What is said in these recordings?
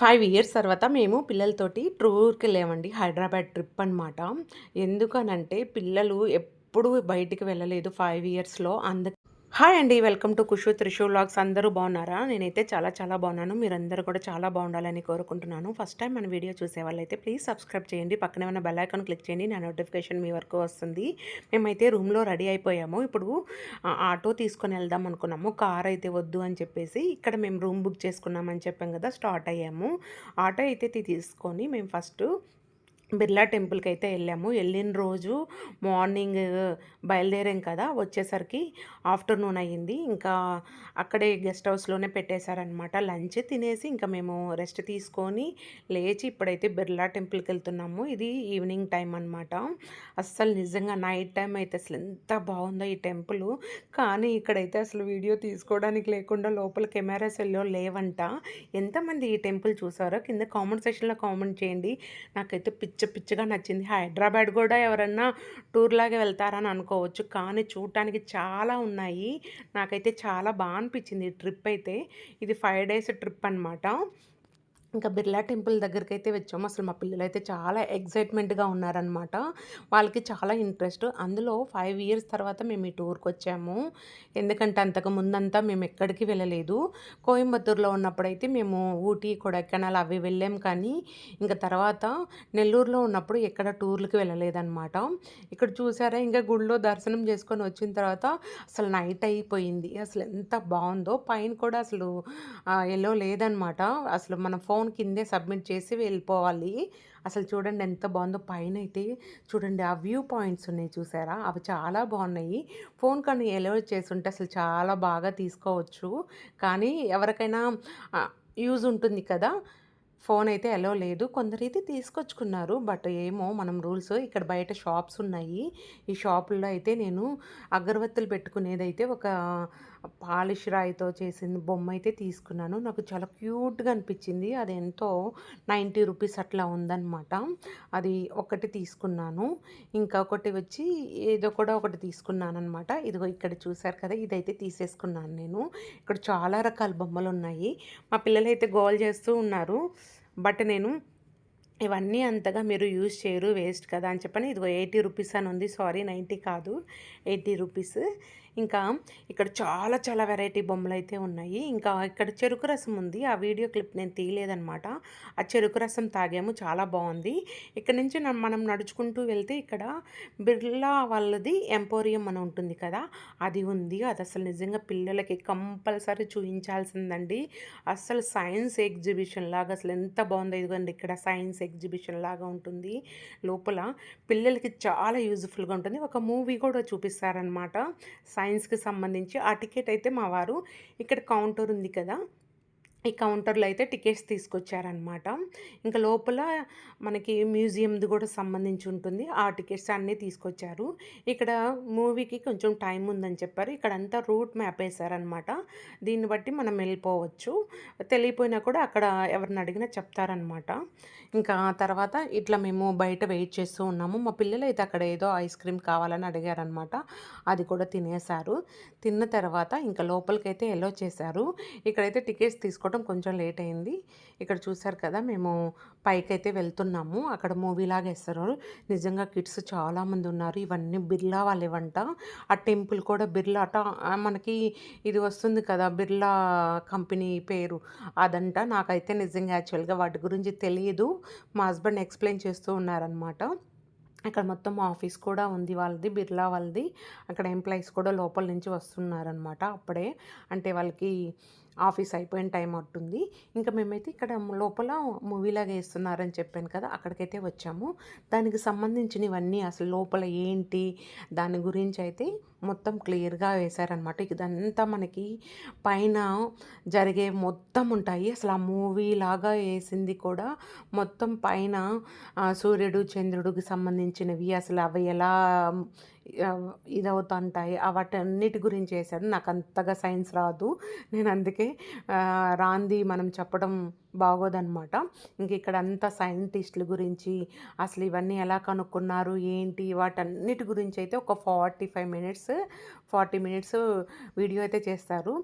Five years తర్వాత మేము పిల్లలతోటి టూర్కి వెళ్ళామండి. హైదరాబాద్ ట్రిప్ అనమాట ఎందుకనంటే పిల్లలు ఎప్పుడు బయటికి వెళ్ళలేదు. ఫైవ్ ఇయర్స్లో అందు హాయ్ అండి. Welcome to Kushu Trishu vlogs. అందరూ బాగున్నారా? నేనైతే చాలా చాలా బాగున్నాను. మీరందరూ కూడా చాలా బాగుండాలని కోరుకుంటున్నాను. ఫస్ట్ టైం మన వీడియో చూసే వాళ్ళైతే ప్లీజ్ సబ్స్క్రైబ్ చేయండి. పక్కనే ఉన్న బెల్ ఐకాన్ క్లిక్ చేయండి. నా నోటిఫికేషన్ మీ వరకు వస్తుంది. మేమైతే రూమ్లో రెడీ అయిపోయాము. ఇప్పుడు ఆటో తీసుకొని వెళ్దాం అనుకున్నాము. కార్ అయితే వద్దు అని చెప్పేసి ఇక్కడ మేము రూమ్ బుక్ చేసుకున్నామని చెప్పాం కదా స్టార్ట్ అయ్యాము. ఆటో అయితే తీసుకొని మేము ఫస్ట్ బిర్లా టెంపుల్కి అయితే వెళ్ళాము. వెళ్ళిన రోజు మార్నింగ్ బయలుదేరాం కదా వచ్చేసరికి ఆఫ్టర్నూన్ అయ్యింది. ఇంకా అక్కడే గెస్ట్ హౌస్లోనే పెట్టేశారనమాట లంచ్ తినేసి ఇంకా మేము రెస్ట్ తీసుకొని లేచి ఇప్పుడైతే బిర్లా టెంపుల్కి వెళ్తున్నాము ఇది ఈవినింగ్ టైం అనమాట అస్సలు నిజంగా నైట్ టైం అయితే అసలు ఎంత బాగుందో ఈ టెంపుల్. కానీ ఇక్కడైతే అసలు వీడియో తీసుకోవడానికి లేకుండా లోపల కెమెరాస్ సెల్లో లేవంట. ఎంతమంది ఈ టెంపుల్ చూసారో కింద కామెంట్ సెక్షన్లో కామెంట్ చేయండి. నాకైతే పిచ్చి పిచ్చగా నచ్చింది. హైదరాబాద్ కూడా ఎవరన్నా టూర్ లాగా వెళ్తారని అనుకోవచ్చు. కానీ చూడటానికి చాలా ఉన్నాయి. నాకైతే చాలా బాగా అనిపించింది ఈ ట్రిప్ అయితే. ఇది ఫైవ్ డేస్ ట్రిప్ అనమాట ఇంకా బిర్లా టెంపుల్ దగ్గరికి అయితే వచ్చాము. అసలు మా పిల్లలు అయితే చాలా ఎగ్జైట్మెంట్గా ఉన్నారనమాట వాళ్ళకి చాలా ఇంట్రెస్ట్. అందులో ఫైవ్ ఇయర్స్ తర్వాత మేము ఈ టూర్కి వచ్చాము. ఎందుకంటే అంతకు ముందంతా మేము ఎక్కడికి వెళ్ళలేదు. కోయంబత్తూరులో ఉన్నప్పుడైతే మేము ఊటీ కొడైకెనాల్ అవి వెళ్ళాం. కానీ ఇంకా తర్వాత నెల్లూరులో ఉన్నప్పుడు ఎక్కడ టూర్లకి వెళ్ళలేదన్నమాట. ఇక్కడ చూసారా ఇంకా గుడిలో దర్శనం చేసుకొని వచ్చిన తర్వాత అసలు నైట్ అయిపోయింది. అసలు ఎంత బాగుందో. పైన కూడా అసలు ఎల్లో లేదనమాట అసలు మన ఫోన్ కిందే సబ్మిట్ చేసి వెళ్ళిపోవాలి. అసలు చూడండి ఎంత బాగుందో. పైన అయితే చూడండి ఆ వ్యూ పాయింట్స్ ఉన్నాయి చూసారా? అవి చాలా బాగున్నాయి. ఫోన్ కానీ ఎలో చేస్తుంటే అసలు చాలా బాగా తీసుకోవచ్చు. కానీ ఎవరికైనా యూజ్ ఉంటుంది కదా. ఫోన్ అయితే ఎలో లేదు. కొందరైతే తీసుకొచ్చుకున్నారు. బట్ ఏమో మనం రూల్స్ ఇక్కడ బయట షాప్స్ ఉన్నాయి. ఈ షాపుల్లో అయితే నేను అగరబత్తులు పెట్టుకునేదైతే ఒక పాలిష్ రాయితో చేసిన బొమ్మ అయితే తీసుకున్నాను. నాకు చాలా క్యూట్గా అనిపించింది. అది ఎంతో నైంటీ రూపీస్ అట్లా ఉందన్నమాట. అది ఒకటి తీసుకున్నాను. ఇంకా ఒకటి వచ్చి ఏదో కూడా ఒకటి తీసుకున్నాను అనమాట ఇదిగో ఇక్కడ చూసారు కదా ఇదైతే తీసేసుకున్నాను నేను. ఇక్కడ చాలా రకాల బొమ్మలు ఉన్నాయి. మా పిల్లలు అయితే గోల్ చేస్తూ ఉన్నారు. బట్ నేను ఇవన్నీ అంతగా మీరు యూజ్ చేయరు వేస్ట్ కదా అని చెప్పని ఇదిగో ఎయిటీ రూపీస్ అని ఉంది. సారీ నైంటీ కాదు ఎయిటీ రూపీస్. ఇంకా ఇక్కడ చాలా చాలా వెరైటీ బొమ్మలు అయితే ఉన్నాయి. ఇంకా ఇక్కడ చెరుకు రసం ఉంది. ఆ వీడియో క్లిప్ నేను తీయలేదనమాట ఆ చెరుకు రసం తాగాము. చాలా బాగుంది. ఇక్కడ నుంచి మనం నడుచుకుంటూ వెళ్తే ఇక్కడ బిర్లా వాళ్ళది ఎంపోరియం అని ఉంటుంది కదా అది ఉంది. అది అసలు నిజంగా పిల్లలకి కంపల్సరీ చూపించాల్సిందండి అసలు సైన్స్ ఎగ్జిబిషన్ లాగా అసలు ఎంత బాగుందో ఇదిగోండి ఇక్కడ సైన్స్ ఎగ్జిబిషన్ లాగా ఉంటుంది. లోపల పిల్లలకి చాలా యూజ్ఫుల్గా ఉంటుంది. ఒక మూవీ కూడా చూపిస్తారనమాట సైన్స్కి సంబంధించి ఆ టికెట్ అయితే మా వారు ఇక్కడ కౌంటర్ ఉంది కదా ఈ కౌంటర్లో అయితే టికెట్స్ తీసుకొచ్చారనమాట ఇంకా లోపల మనకి మ్యూజియంది కూడా సంబంధించి ఉంటుంది ఆ టికెట్స్ అన్నీ తీసుకొచ్చారు. ఇక్కడ మూవీకి కొంచెం టైం ఉందని చెప్పారు ఇక్కడ అంతా రూట్ మ్యాప్ వేశారనమాట దీన్ని బట్టి మనం వెళ్ళిపోవచ్చు తెలియపోయినా కూడా అక్కడ ఎవరిని అడిగినా చెప్తారనమాట ఇంకా తర్వాత ఇట్లా మేము బయట వెయిట్ చేస్తూ ఉన్నాము. మా పిల్లలు అయితే అక్కడ ఏదో ఐస్ క్రీమ్ కావాలని అడిగారనమాట అది కూడా తినేశారు. తిన్న తర్వాత ఇంకా లోపలికైతే ఎలో చేశారు. ఇక్కడైతే టికెట్స్ తీసుకోవడం కొంచెం లేట్ అయింది. ఇక్కడ చూసారు కదా మేము పైకైతే వెళ్తున్నాము. అక్కడ మూవీ లాగా వేస్తారు. నిజంగా కిడ్స్ చాలామంది ఉన్నారు. ఇవన్నీ బిర్లా వాళ్ళేవంట. ఆ టెంపుల్ కూడా బిర్లా అట. మనకి ఇది వస్తుంది కదా బిర్లా కంపెనీ పేరు. అదంట. నాకైతే నిజంగా యాక్చువల్గా వాటి గురించి తెలియదు. మా హస్బెండ్ ఎక్స్ప్లెయిన్ చేస్తూ ఉన్నారనమాట అక్కడ మొత్తం ఆఫీస్ కూడా ఉంది వాళ్ళది బిర్లా వాళ్ళది. అక్కడ ఎంప్లాయీస్ కూడా లోపల నుంచి వస్తున్నారనమాట అప్పుడే. అంటే వాళ్ళకి ఆఫీస్ అయిపోయిన టైం అవుతుంది ఇంకా మేమైతే ఇక్కడ లోపల మూవీలాగా వేస్తున్నారని చెప్పాను కదా అక్కడికైతే వచ్చాము. దానికి సంబంధించినవన్నీ అసలు లోపల ఏంటి దాని గురించి అయితే మొత్తం క్లియర్గా వేశారనమాట ఇదంతా మనకి పైన జరిగే మొత్తం ఉంటాయి. అసలు ఆ మూవీ లాగా వేసింది కూడా మొత్తం పైన సూర్యుడు చంద్రుడికి సంబంధించినవి అసలు అవి ఎలా ఇదవుతుంటాయి. వాటన్నిటి గురించి చేశాడు నాకు అంతగా సైన్స్ రాదు. నేను అందుకే రాంది మనం చెప్పడం బాగోదనమాట. ఇంక ఇక్కడ అంతా సైంటిస్టుల గురించి, అసలు ఇవన్నీ ఎలా కనుక్కున్నారు, ఏంటి వాటన్నిటి గురించి అయితే ఒక 45 మినిట్స్, 40 మినిట్స్ వీడియో అయితే చేస్తారు.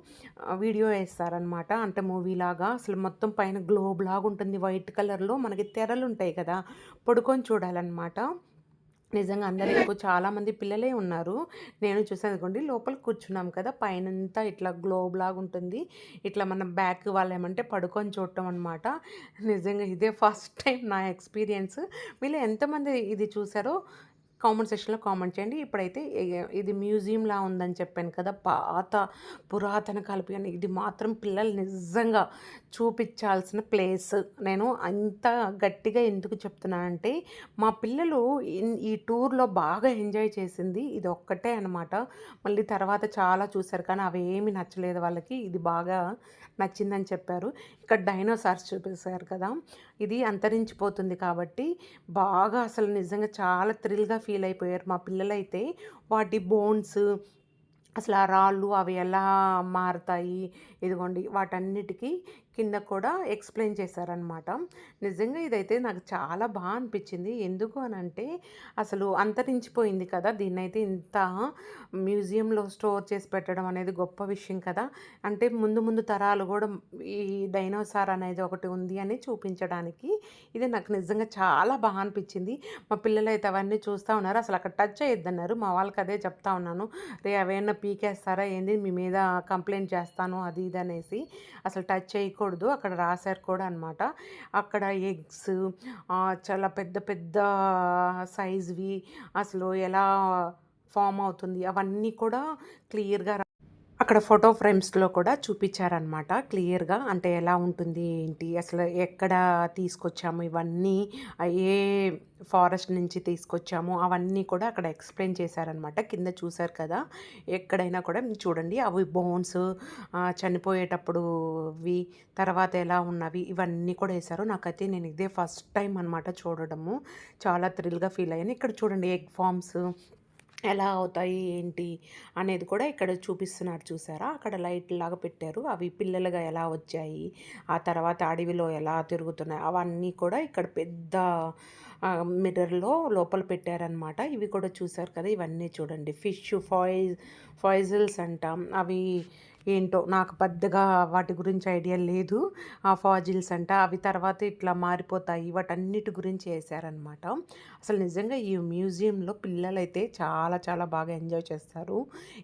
వీడియో వేస్తారనమాట అంటే మూవీలాగా అసలు మొత్తం పైన గ్లోబ్‌లాగా ఉంటుంది. వైట్ కలర్‌లో మనకి తెరలు ఉంటాయి కదా! పడుకొని చూడాలన్నమాట నిజంగా అందరూ ఎక్కువ చాలామంది పిల్లలే ఉన్నారు. నేను చూసాను ఇదిగోండి లోపల కూర్చున్నాం కదా! పైనంతా ఇట్లా గ్లోబ్‌లాగా ఉంటుంది. ఇట్లా మనం బ్యాక్ వాళ్ళేమంటే పడుకొని చూడటం అనమాట. నిజంగా ఇదే ఫస్ట్ టైం నా ఎక్స్‌పీరియన్స్. మీలో ఎంతమంది ఇది చూసారో కామెంట్ సెక్షన్‌లో కామెంట్ చేయండి. ఇప్పుడైతే ఇది మ్యూజియంలా ఉందని చెప్పాను కదా! పాత పురాతన కాలపు ఇది మాత్రం పిల్లలు నిజంగా చూపించాల్సిన ప్లేస్. నేను అంత గట్టిగా ఎందుకు చెప్తున్నానంటే, మా పిల్లలు ఈ టూర్‌లో బాగా ఎంజాయ్ చేసింది ఇది ఒక్కటే అనమాట. మళ్ళీ తర్వాత చాలా చూసారు కానీ అవేమీ నచ్చలేదు వాళ్ళకి. ఇది బాగా నచ్చిందని చెప్పారు. ఇక్కడ డైనోసార్స్ చూపిస్తారు కదా! ఇది అంతరించిపోతుంది కాబట్టి బాగా అసలు నిజంగా చాలా థ్రిల్‌గా ఫీల్ అయిపోయారు మా పిల్లలైతే. వాటి బోన్స్ అసలు ఆ రాళ్ళు అవి ఎలా మారుతాయి ఇదిగోండి వాటన్నిటికి కింద కూడా ఎక్స్‌ప్లెయిన్ చేశారనమాట. నిజంగా ఇదైతే నాకు చాలా బాగా అనిపించింది ఎందుకు అని అంటే అసలు అంతరించిపోయింది కదా! దీన్నైతే ఇంత మ్యూజియంలో స్టోర్ చేసి పెట్టడం అనేది గొప్ప విషయం కదా! అంటే ముందు ముందు తరాలు కూడా ఈ డైనోసార్ అనేది ఒకటి ఉంది అని చూపించడానికి ఇది నాకు నిజంగా చాలా బాగా అనిపించింది మా పిల్లలు అయితే అవన్నీ చూస్తా ఉన్నారు. అసలు అక్కడ టచ్ చేయొద్దన్నారు. మా వాళ్ళకి అదే చెప్తా ఉన్నాను. రే అవేమన్నా పీకేస్తారా ఏంది? మీ మీద కంప్లైంట్ చేస్తాను అది ఇది అనేసి. అసలు టచ్ చేయకూడదు. అక్కడ రాశారు కూడా అనమాట. అక్కడ ఎగ్స్ చాలా పెద్ద పెద్ద సైజ్‌వి అసలు ఎలా ఫామ్ అవుతుంది అవన్నీ కూడా క్లియర్‌గా రా అక్కడ ఫోటో ఫ్రేమ్స్‌లో కూడా చూపించారనమాట క్లియర్‌గా. అంటే ఎలా ఉంటుంది, ఏంటి, అసలు ఎక్కడ తీసుకొచ్చాము ఇవన్నీ ఏ ఫారెస్ట్ నుంచి తీసుకొచ్చాము అవన్నీ కూడా అక్కడ ఎక్స్‌ప్లెయిన్ చేశారనమాట. కింద చూశారు కదా! ఎక్కడైనా కూడా చూడండి అవి బోన్స్ చనిపోయేటప్పుడు చనిపోయేటప్పుడువి, తర్వాత ఎలా ఉన్నవి ఇవన్నీ కూడా వేశారు నాకైతే నేను ఇదే ఫస్ట్ టైం అనమాట చూడడము. చాలా థ్రిల్‌గా ఫీల్ అయ్యాను. ఇక్కడ చూడండి ఎగ్ ఫామ్స్ ఎలా అవుతాయి, ఏంటి అనేది కూడా ఇక్కడ చూపిస్తున్నారు చూసారా? అక్కడ లైట్‌లాగా పెట్టారు. అవి పిల్లలుగా ఎలా వచ్చాయి, ఆ తర్వాత అడవిలో ఎలా తిరుగుతున్నాయి అవన్నీ కూడా ఇక్కడ పెద్ద మిర్రర్‌లో లోపల పెట్టారనమాట. ఇవి కూడా చూసారు కదా! ఇవన్నీ చూడండి. ఫిష్ ఫాయిజ్ ఫాసిల్స్ అంట. అవి ఏంటో నాకు పెద్దగా వాటి గురించి ఐడియా లేదు. ఆ ఫాజిల్స్ అంట అవి తర్వాత ఇట్లా మారిపోతాయి. వాటన్నిటి గురించి వేశారనమాట అసలు నిజంగా ఈ మ్యూజియంలో పిల్లలైతే చాలా చాలా బాగా ఎంజాయ్ చేస్తారు.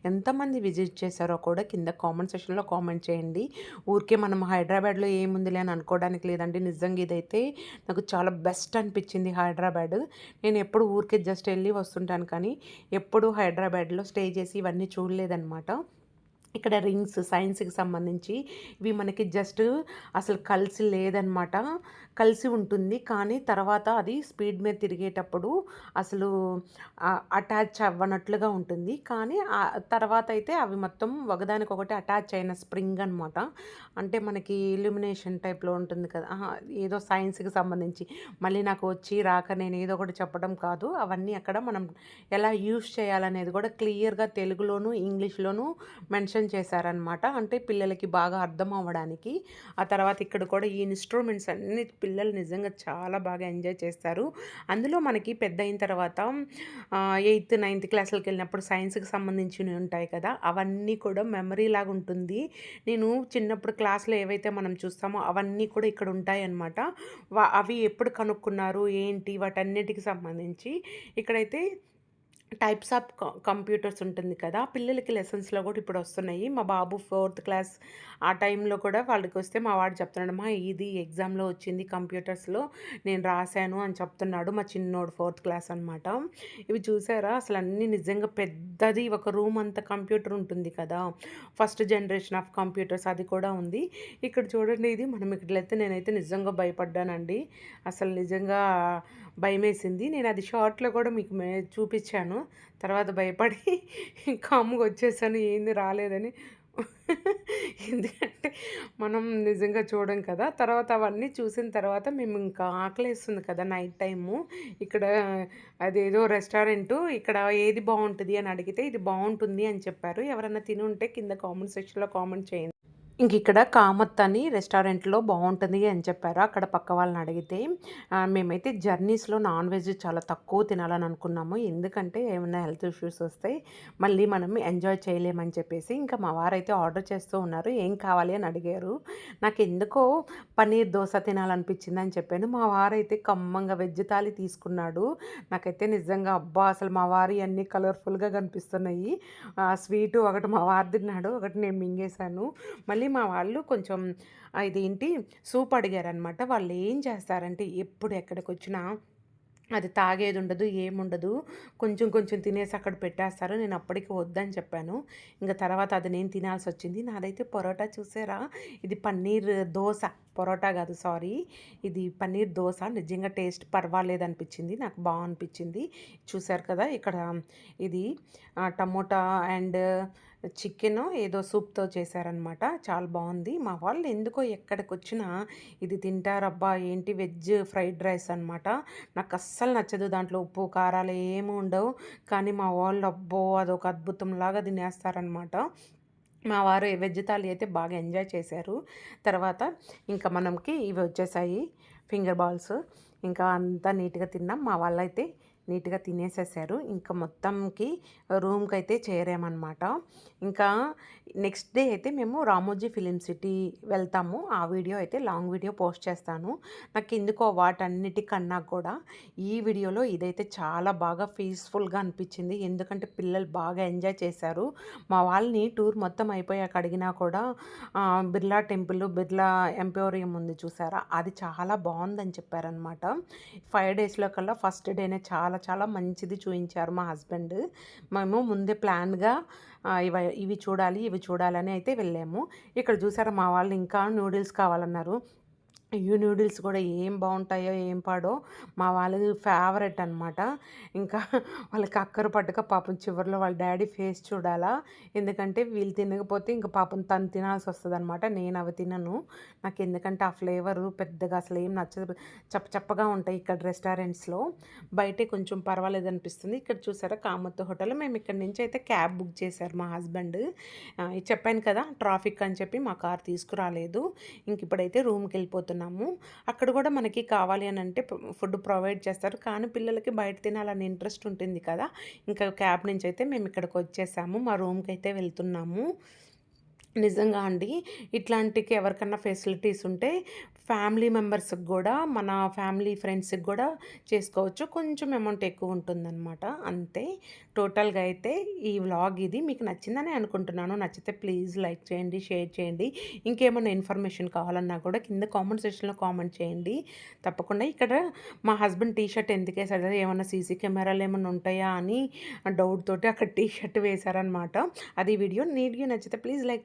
ఎంతమంది విజిట్ చేశారో కూడా కింద కామెంట్ సెషన్లో కామెంట్ చేయండి. ఊరికే మనం హైదరాబాద్‌లో ఏముందిలే అని అనుకోవడానికి లేదండి. నిజంగా ఇదైతే నాకు చాలా బెస్ట్ అనిపించింది హైదరాబాద్. నేను ఎప్పుడు ఊరికే జస్ట్ వెళ్ళి వస్తుంటాను కానీ ఎప్పుడు హైదరాబాద్‌లో స్టే చేసి ఇవన్నీ చూడలేదనమాట. ఇక్కడ రింగ్స్ సైన్స్‌కి సంబంధించి ఇవి మనకి జస్ట్ అసలు కలిసి లేదనమాట. కలిసి ఉంటుంది. కానీ తర్వాత అది స్పీడ్ మీద తిరిగేటప్పుడు అసలు అటాచ్ అవ్వనట్లుగా ఉంటుంది. కానీ తర్వాత అయితే అవి మొత్తం ఒకదానికొకటి అటాచ్ అయిన స్ప్రింగ్ అనమాట. అంటే మనకి ఇల్యూమినేషన్ టైప్‌లో ఉంటుంది కదా! ఏదో సైన్స్‌కి సంబంధించి. మళ్ళీ నాకు వచ్చి రాక నేను ఏదో ఒకటి చెప్పడం కాదు. అవన్నీ అక్కడ మనం ఎలా యూస్ చేయాలనేది కూడా క్లియర్‌గా తెలుగులోను, ఇంగ్లీష్‌లోను మెన్షన్ చేశారనమాట. అంటే పిల్లలకి బాగా అర్థం అవ్వడానికి. ఆ తర్వాత ఇక్కడ కూడా ఈ ఇన్‌స్ట్రుమెంట్స్ అన్ని పిల్లలు నిజంగా చాలా బాగా ఎంజాయ్ చేస్తారు. అందులో మనకి పెద్దయిన తర్వాత ఎయిత్, నైన్త్ క్లాసులకెళ్ళినప్పుడు సైన్స్‌కి సంబంధించినవి ఉంటాయి కదా! అవన్నీ కూడా మెమరీ లాగా ఉంటుంది. నేను చిన్నప్పుడు క్లాస్‌లో ఏవైతే మనం చూస్తామో అవన్నీ కూడా ఇక్కడ ఉంటాయన్నమాట. అవి ఎప్పుడు కనుక్కున్నారు, ఏంటి వాటన్నిటికి సంబంధించి ఇక్కడైతే టైప్స్ ఆఫ్ కంప్యూటర్స్ ఉంటుంది కదా! పిల్లలకి లెసన్స్‌లో కూడా ఇప్పుడు వస్తున్నాయి. మా బాబు ఫోర్త్ క్లాస్ ఆ టైంలో కూడా వాళ్ళకొస్తే మా వాడు చెప్తున్నాడు, మా ఇది ఎగ్జామ్‌లో వచ్చింది కంప్యూటర్స్‌లో నేను రాసాను" అని చెప్తున్నాడు. మా చిన్నోడు ఫోర్త్ క్లాస్ అనమాట. ఇవి చూసారా అసలు అన్నీ నిజంగా పెద్దది ఒక రూమ్ అంతా కంప్యూటర్ ఉంటుంది కదా! ఫస్ట్ జనరేషన్ ఆఫ్ కంప్యూటర్స్ అది కూడా ఉంది. ఇక్కడ చూడండి ఇది మనం ఇక్కడైతే నేనైతే నిజంగా భయపడ్డానండి. అసలు నిజంగా భయమేసింది. నేను అది షార్ట్‌లో కూడా మీకు మే తర్వాత భయపడి కామ్‌గా వచ్చేసాను. ఏంది రాలేదని ఎందుకంటే మనం నిజంగా చూడం కదా! తర్వాత అవన్నీ చూసిన తర్వాత మేము ఇంకా ఆకలేస్తుంది కదా! Night time. ఇక్కడ అదేదో రెస్టారెంటు ఇక్కడ ఏది బాగుంటుంది అని అడిగితే ఇది బాగుంటుంది అని చెప్పారు. ఎవరైనా తిని ఉంటే కింద కామెంట్ సెక్షన్‌లో కామెంట్ చేయండి. ఇంకిక్కడ కామత్ అని రెస్టారెంట్‌లో బాగుంటుంది అని చెప్పారు. అక్కడ పక్క వాళ్ళని అడిగితే మేమైతే జర్నీస్‌లో నాన్ వెజ్ చాలా తక్కువ తినాలని అనుకున్నాము. ఎందుకంటే ఏమైనా హెల్త్ ఇష్యూస్ వస్తాయి. మళ్ళీ మనం ఎంజాయ్ చేయలేమని చెప్పేసి ఇంకా మా వారైతే ఆర్డర్ చేస్తూ ఉన్నారు. ఏం కావాలి అని అడిగారు. నాకు ఎందుకో పన్నీర్ దోశ తినాలనిపించింది అని చెప్పాను. మా వారైతే కమ్మంగా వెజ్ థాలీ తీసుకున్నాడు. నాకైతే నిజంగా అబ్బా! అసలు మా వారి అన్నీ కలర్‌ఫుల్‌గా కనిపిస్తున్నాయి. ఆ స్వీటు ఒకటి మా వారు తిన్నాడు. ఒకటి నేను మింగేసాను. మళ్ళీ మా వాళ్ళు కొంచెం ఇదేంటి సూప్ అడిగారనమాట. వాళ్ళు ఏం చేస్తారంటే ఎప్పుడు ఎక్కడికి వచ్చినా అది తాగేది ఉండదు, ఏముండదు. కొంచెం కొంచెం తినేసి అక్కడ పెట్టేస్తారు. నేను అప్పటికి వద్దని చెప్పాను. ఇంకా తర్వాత అది నేను తినాల్సి వచ్చింది నాదైతే పరోటా చూసారా? ఇది పన్నీర్ దోశ పరోటా కాదు సారీ. ఇది పన్నీర్ దోశ నిజంగా టేస్ట్ పర్వాలేదనిపించింది. నాకు బాగా అనిపించింది. చూసారు కదా! ఇక్కడ ఇది టమోటా అండ్ చికెను ఏదో సూప్‌తో చేశారనమాట. చాలా బాగుంది మా వాళ్ళు ఎందుకో ఎక్కడికి వచ్చినా ఇది తింటారబ్బా! ఏంటి వెజ్ ఫ్రైడ్ రైస్ అనమాట. నాకు అస్సలు నచ్చదు. దాంట్లో ఉప్పు, కారాలు ఏమి ఉండవు. కానీ మా వాళ్ళు అబ్బో! అదొక అద్భుతంలాగా తినేస్తారనమాట. మా వారు వెజ్ థాలీ అయితే బాగా ఎంజాయ్ చేశారు. తర్వాత ఇంకా మనకి ఇవి వచ్చేసాయి ఫింగర్ బాల్స్. ఇంకా అంతా నీట్‌గా తిన్నాం. మా వాళ్ళైతే నీట్‌గా తినేసేసారు. ఇంకా మొత్తంకి రూమ్కి అయితే చేరామనమాట. ఇంకా నెక్స్ట్ డే అయితే మేము రామోజీ ఫిలిం సిటీ వెళ్తాము. ఆ వీడియో అయితే లాంగ్ వీడియో పోస్ట్ చేస్తాను. నాకు ఎందుకో వాటన్నిటికన్నా కూడా ఈ వీడియోలో ఇదైతే చాలా బాగా పీస్‌ఫుల్‌గా అనిపించింది. ఎందుకంటే పిల్లలు బాగా ఎంజాయ్ చేశారు. మా వాళ్ళని టూర్ మొత్తం అయిపోయాక అడిగినా కూడా బిర్లా టెంపుల్, బిర్లా ఎంపోరియం ఉంది చూసారా? అది చాలా బాగుందని చెప్పారనమాట. ఫైవ్ డేస్‌లో కల్లా ఫస్ట్ డేనే చాలా చాలా మంచిది చూపించారు మా హస్బెండ్. మేము ముందే ప్లాన్‌గా ఇవి ఇవి చూడాలి, ఇవి చూడాలని అయితే వెళ్ళాము. ఇక్కడ చూసారా మా వాళ్ళు ఇంకా నూడిల్స్ కావాలన్నారు. ఈ నూడిల్స్ కూడా ఏం బాగుంటాయో ఏం పాడో మా వాళ్ళది ఫేవరెట్ అనమాట. ఇంకా వాళ్ళకి అక్కర పట్టుక పాపం చివరిలో వాళ్ళ డాడీ ఫేస్ చూడాలా. ఎందుకంటే వీళ్ళు తినకపోతే ఇంకా పాపం తను తినాల్సి వస్తుంది అనమాట నేను అవి తినను. నాకు ఎందుకంటే ఆ ఫ్లేవర్ పెద్దగా అసలు ఏం నచ్చదు. చప్ప చప్పగా ఉంటాయి ఇక్కడ రెస్టారెంట్స్‌లో. బయటే కొంచెం పర్వాలేదు అనిపిస్తుంది ఇక్కడ చూసారా కామత్ హోటల్. మేము ఇక్కడ నుంచి అయితే క్యాబ్ బుక్ చేశారు మా హస్బెండ్. చెప్పాను కదా! ట్రాఫిక్ అని చెప్పి మా కార్ తీసుకురాలేదు. ఇంక ఇప్పుడైతే రూమ్‌కెళ్ళిపోతున్నాము. అక్కడ కూడా మనకి కావాలి అని అంటే ఫుడ్ ప్రొవైడ్ చేస్తారు. కానీ పిల్లలకి బయట తినాలని ఇంట్రెస్ట్ ఉంటుంది కదా! ఇంకా క్యాబ్ నుంచి అయితే మేము ఇక్కడికి వచ్చేసాము. మా రూమ్కి అయితే వెళ్తున్నాము. నిజంగా అండి. ఇట్లాంటికి ఎవరికన్నా ఫెసిలిటీస్ ఉంటే ఫ్యామిలీ మెంబర్స్‌కి కూడా మన ఫ్యామిలీ ఫ్రెండ్స్‌కి కూడా చేసుకోవచ్చు. కొంచెం అమౌంట్ ఎక్కువ ఉంటుందనమాట. అంతే. టోటల్‌గా అయితే ఈ వ్లాగ్ ఇది మీకు నచ్చిందని అనుకుంటున్నాను. నచ్చితే ప్లీజ్ లైక్ చేయండి, షేర్ చేయండి. ఇంకేమైనా ఇన్ఫర్మేషన్ కావాలన్నా కూడా కింద కామెంట్ సెక్షన్‌లో కామెంట్ చేయండి. తప్పకుండా ఇక్కడ మా హస్బెండ్ టీ షర్ట్ సరే ఏమైనా సీసీ కెమెరాలు ఏమైనా ఉంటాయా అని డౌట్ తోటి అక్కడ టీ షర్ట్ వేశారనమాట. అది వీడియో. నీట్‌గా నచ్చితే ప్లీజ్ లైక్